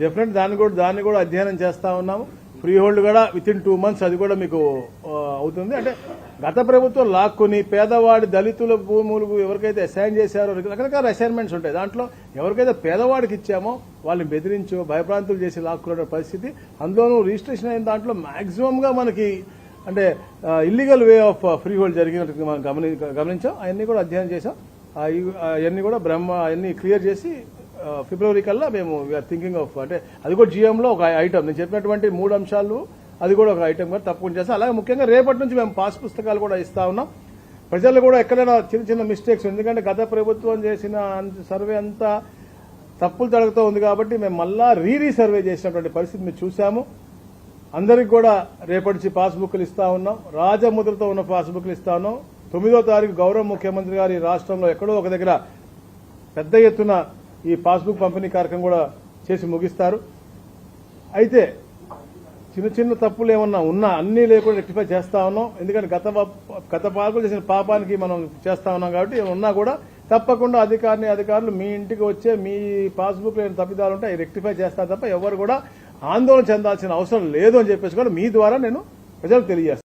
Definite దాన్ని కూడా దాన్ని కూడా అధ్యయనం చేస్తా ఉన్నాము. ఫ్రీ హోల్డ్ కూడా విత్ ఇన్ టూ మంత్స్ అది కూడా మీకు అవుతుంది. అంటే గత ప్రభుత్వం లాక్కుని పేదవాడి దళితుల భూములకు ఎవరికైతే అసైన్ చేశారో రకరకాల అసైన్మెంట్స్ ఉంటాయి. దాంట్లో ఎవరికైతే పేదవాడికి ఇచ్చామో వాళ్ళని బెదిరించో భయప్రాంతులు చేసి లాక్కునే పరిస్థితి. అందులోనూ రిజిస్ట్రేషన్ అయిన దాంట్లో మాక్సిమంగా మనకి అంటే illegal way of free hold జరిగినట్టు మనం గమని గమనించాం. అవన్నీ కూడా అధ్యయనం చేసాం అవన్నీ కూడా బ్రహ్మ అవన్నీ క్లియర్ చేసి ఫిబ్రవరి కల్లా మేము వీఆర్ థింకింగ్ ఆఫ్ అంటే అది కూడా జిఎంలో ఒక ఐటమ్ నేను చెప్పినటువంటి మూడు అంశాలు అది కూడా ఒక ఐటమ్ కూడా తప్పకుండా చేస్తాం. అలాగే ముఖ్యంగా రేపటి నుంచి మేము పాస్ పుస్తకాలు కూడా ఇస్తా ఉన్నాం. ప్రజలు కూడా ఎక్కడైనా చిన్న చిన్న మిస్టేక్స్ ఎందుకంటే గత ప్రభుత్వం చేసిన సర్వే అంతా తప్పులు తడుగుతూ ఉంది కాబట్టి మేము మళ్ళా రీరీ సర్వే చేసినటువంటి పరిస్థితి మేము చూసాము అందరికి కూడా రేపటి నుంచి పాస్బుక్లు ఇస్తా ఉన్నాం. రాజముద్రతో ఉన్న పాస్బుక్లు ఇస్తా ఉన్నాం. తొమ్మిదో తారీఖు గౌరవ ముఖ్యమంత్రి గారి రాష్ట్రంలో ఎక్కడో ఒక దగ్గర పెద్ద ఎత్తున ఈ పాస్బుక్ పంపిణీ కార్యక్రమం కూడా చేసి ముగిస్తారు. అయితే చిన్న చిన్న తప్పులు ఏమన్నా ఉన్నా అన్నీ లేకుండా రెక్టిఫై చేస్తా ఉన్నాం. ఎందుకంటే గత గత పాలకులు చేసిన పాపానికి మనం చేస్తా ఉన్నాం కాబట్టి ఏమైనా ఉన్నా కూడా తప్పకుండా అధికారిని అధికారులు మీ ఇంటికి వచ్చే మీ పాస్బుక్ లేని తప్పిదాలు ఉంటే అవి రెక్టిఫై చేస్తారు తప్ప ఎవరు కూడా ఆందోళన చెందాల్సిన అవసరం లేదు అని చెప్పేసి కూడా మీ ద్వారా నేను ప్రజలకు తెలియజేస్తాను